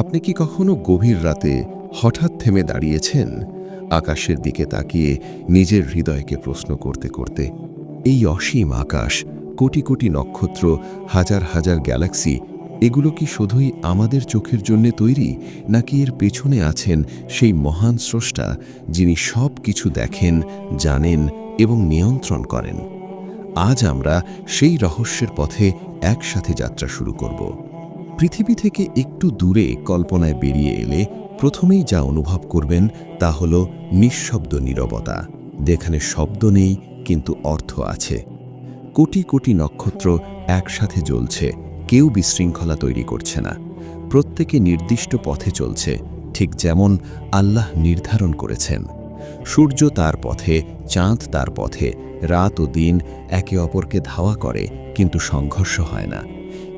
আপনি কি কখনো গভীর রাতে হঠাৎ থেমে দাঁড়িয়েছেন? আকাশের দিকে তাকিয়ে নিজের হৃদয়কে প্রশ্ন করতে করতে এই অসীম আকাশ, কোটি কোটি নক্ষত্র, হাজার হাজার গ্যালাক্সি, এগুলো কি শুধুই আমাদের চোখের জন্য তৈরি, নাকি এর পেছনে আছেন সেই মহান স্রষ্টা যিনি সব কিছু দেখেন, জানেন এবং নিয়ন্ত্রণ করেন? আজ আমরা সেই রহস্যের পথে একসাথে যাত্রা শুরু করব। পৃথিবী থেকে একটু দূরে কল্পনায় বেরিয়ে এলে প্রথমেই যা অনুভব করবেন তা হল নিঃশব্দ নীরবতা। যেখানে শব্দ নেই, কিন্তু অর্থ আছে। কোটি কোটি নক্ষত্র একসাথে জ্বলছে, কেউ বিশৃঙ্খলা তৈরি করছে না। প্রত্যেকে নির্দিষ্ট পথে চলছে, ঠিক যেমন আল্লাহ নির্ধারণ করেছেন। সূর্য তার পথে, চাঁদ তার পথে, রাত ও দিন একে অপরকে ধাওয়া করে, কিন্তু সংঘর্ষ হয় না।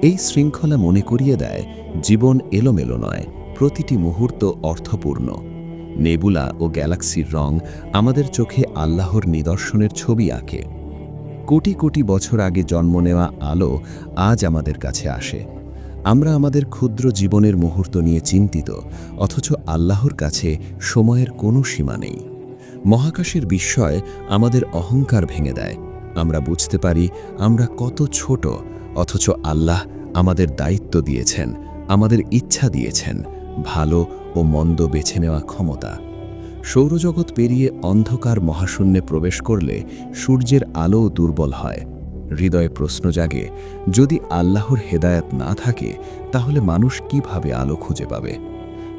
এই শৃঙ্খলা মনে করিয়ে দেয়, জীবন এলোমেলো নয়, প্রতিটি মুহূর্ত অর্থপূর্ণ। নেবুলা ও গ্যালাক্সির রং আমাদের চোখে আল্লাহর নিদর্শনের ছবি আঁকে। কোটি কোটি বছর আগে জন্ম নেওয়া আলো আজ আমাদের কাছে আসে। আমরা আমাদের ক্ষুদ্র জীবনের মুহূর্ত নিয়ে চিন্তিত, অথচ আল্লাহর কাছে সময়ের কোনো সীমা নেই। মহাকাশের বিস্ময় আমাদের অহংকার ভেঙে দেয়। আমরা বুঝতে পারি আমরা কত ছোট অথচ আল্লাহ আমাদের দায়িত্ব দিয়েছেন, আমাদের ইচ্ছা দিয়েছেন ভালো ও মন্দ বেছে নেওয়া ক্ষমতা। সৌরজগৎ পেরিয়ে অন্ধকার মহাশূন্যে প্রবেশ করলে সূর্যের আলো দুর্বল হয়। হৃদয়ে প্রশ্ন জাগে, যদি আল্লাহর হেদায়াত না থাকে, তাহলে মানুষ কীভাবে আলো খুঁজে পাবে?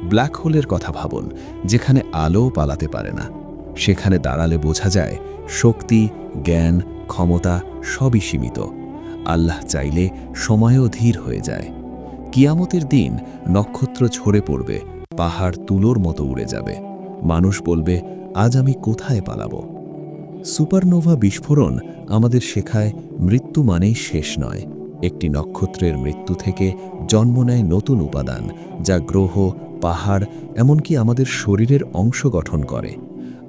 ব্ল্যাক হোলের কথা ভাবুন, যেখানে আলোও পালাতে পারে না। সেখানে দাঁড়ালে বোঝা যায়, শক্তি, জ্ঞান, ক্ষমতা সবই সীমিত। আল্লাহ চাইলে সময়ও ধীর হয়ে যায়। কিয়ামতের দিন নক্ষত্র ঝরে পড়বে, পাহাড় তুলোর মতো উড়ে যাবে। মানুষ বলবে, আজ আমি কোথায় পালাবো? সুপারনোভা বিস্ফোরণ আমাদের শেখায় মৃত্যু মানেই শেষ নয়। একটি নক্ষত্রের মৃত্যু থেকে জন্ম নেয় নতুন উপাদান, যা গ্রহ, পাহাড়, এমনকি আমাদের শরীরের অংশ গঠন করে।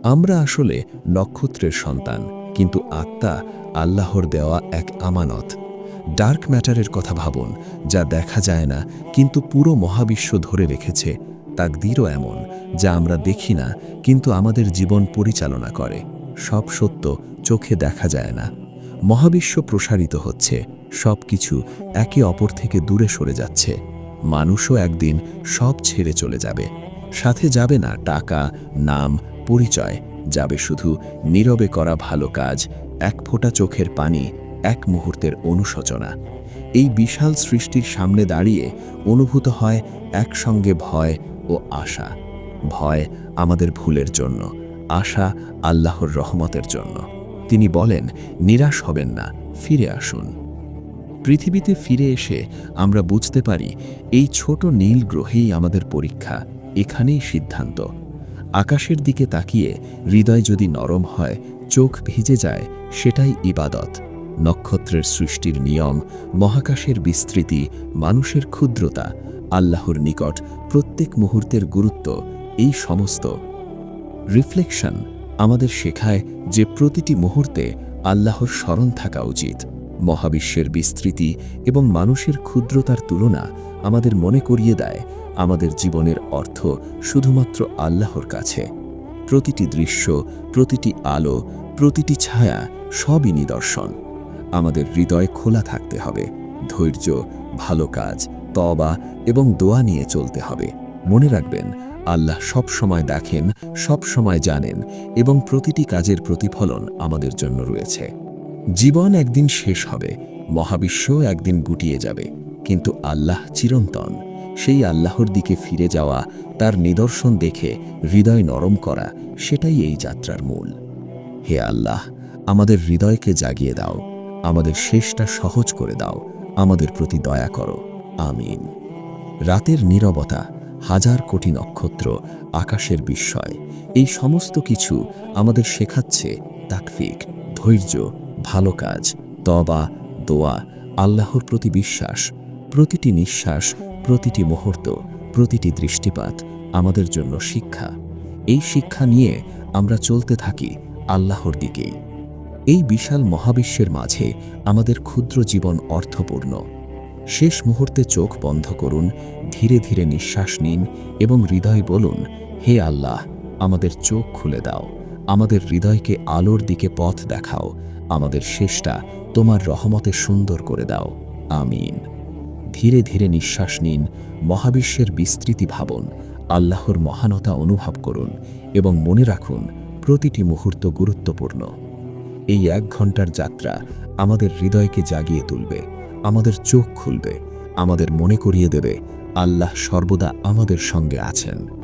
আমরা আসলে নক্ষত্রের সন্তান, কিন্তু আত্মা আল্লাহর দেওয়া এক আমানত। ডার্ক ম্যাটারের কথা ভাবুন, যা দেখা যায় না, কিন্তু পুরো মহাবিশ্ব ধরে রেখেছে। তাকদিরও এমন, যা আমরা দেখি না, কিন্তু আমাদের জীবন পরিচালনা করে। সব সত্য, চোখে দেখা যায় না। মহাবিশ্ব প্রসারিত হচ্ছে, সব কিছু একে অপর থেকে দূরে সরে যাচ্ছে। মানুষও একদিন সব ছেড়ে চলে যাবে। সাথে যাবে না টাকা, নাম, পরিচয়, যাবে শুধু নীরবে করা ভালো কাজ, এক ফোঁটা চোখের পানি এক মুহূর্তের অনুশোচনা। এই বিশাল সৃষ্টির সামনে দাঁড়িয়ে অনুভূত হয় একসঙ্গে ভয় ও আশা। ভয় আমাদের ভুলের জন্য, আশা আল্লাহর রহমতের জন্য। তিনি বলেন, নিরাশ হবেন না, ফিরে আসুন। পৃথিবীতে ফিরে এসে আমরা বুঝতে পারি, এই ছোট নীল গ্রহেই আমাদের পরীক্ষা, এখানেই সিদ্ধান্ত। আকাশের দিকে তাকিয়ে হৃদয় যদি নরম হয়, চোখ ভিজে যায়, সেটাই ইবাদত। নক্ষত্রের সৃষ্টির নিয়ম, মহাকাশের বিস্তৃতি, মানুষের ক্ষুদ্রতা, আল্লাহর নিকট প্রত্যেক মুহূর্তের গুরুত্ব, এই সমস্ত। রিফ্লেকশন আমাদের শেখায় যে প্রতিটি মুহূর্তে আল্লাহর স্মরণ থাকা উচিত। মহাবিশ্বের বিস্তৃতি এবং মানুষের ক্ষুদ্রতার তুলনা আমাদের মনে করিয়ে দেয়, আমাদের জীবনের অর্থ শুধুমাত্র আল্লাহর কাছে। প্রতিটি দৃশ্য, প্রতিটি আলো, প্রতিটি ছায়া সবই নিদর্শন। আমাদের হৃদয় খোলা থাকতে হবে। ধৈর্য, ভালো কাজ তবা এবং দোয়া নিয়ে চলতে হবে। মনে রাখবেন, আল্লাহ সব সময় দেখেন, সব সময় জানেন এবং প্রতিটি কাজের প্রতিফলন আমাদের জন্য রয়েছে। জীবন একদিন শেষ হবে, মহাবিশ্ব একদিন গুটিয়ে যাবে, কিন্তু আল্লাহ চিরন্তন। সেই আল্লাহর দিকে ফিরে যাওয়া, তার নিদর্শন দেখে হৃদয় নরম করা, সেটাই এই যাত্রার মূল। হে আল্লাহ, আমাদের হৃদয়কে জাগিয়ে দাও। আমাদের শেষটা সহজ করে দাও। আমাদের প্রতি দয়া করো। আমিন। রাতের নীরবতা, হাজার কোটি নক্ষত্র, আকাশের বিস্ময়, এই সমস্ত কিছু আমাদের শেখাচ্ছে তাকফিক, ধৈর্য, ভালো কাজ তবা দোয়া, আল্লাহর প্রতি বিশ্বাস। প্রতিটি নিঃশ্বাস, প্রতিটি মুহূর্ত, প্রতিটি দৃষ্টিপাত আমাদের জন্য শিক্ষা। এই শিক্ষা নিয়ে আমরা চলতে থাকি আল্লাহর দিকেই। এই বিশাল মহাবিশ্বের মাঝে আমাদের ক্ষুদ্র জীবন অর্থপূর্ণ। শেষ মুহূর্তে চোখ বন্ধ করুন, ধীরে ধীরে নিঃশ্বাস নিন এবং হৃদয় বলুন, হে আল্লাহ, আমাদের চোখ খুলে দাও, আমাদের হৃদয়কে আলোর দিকে পথ দেখাও, আমাদের শেষটা তোমার রহমতে সুন্দর করে দাও। আমিন। ধীরে ধীরে নিঃশ্বাস নিন, মহাবিশ্বের বিস্তৃতি ভাবন, আল্লাহর মহানতা অনুভব করুন এবং মনে রাখুন, প্রতিটি মুহূর্ত গুরুত্বপূর্ণ। এই এক ঘণ্টার যাত্রা আমাদের হৃদয়কে জাগিয়ে তুলবে, আমাদের চোখ খুলবে, আমাদের মনে করিয়ে দেবে, আল্লাহ সর্বদা আমাদের সঙ্গে আছেন।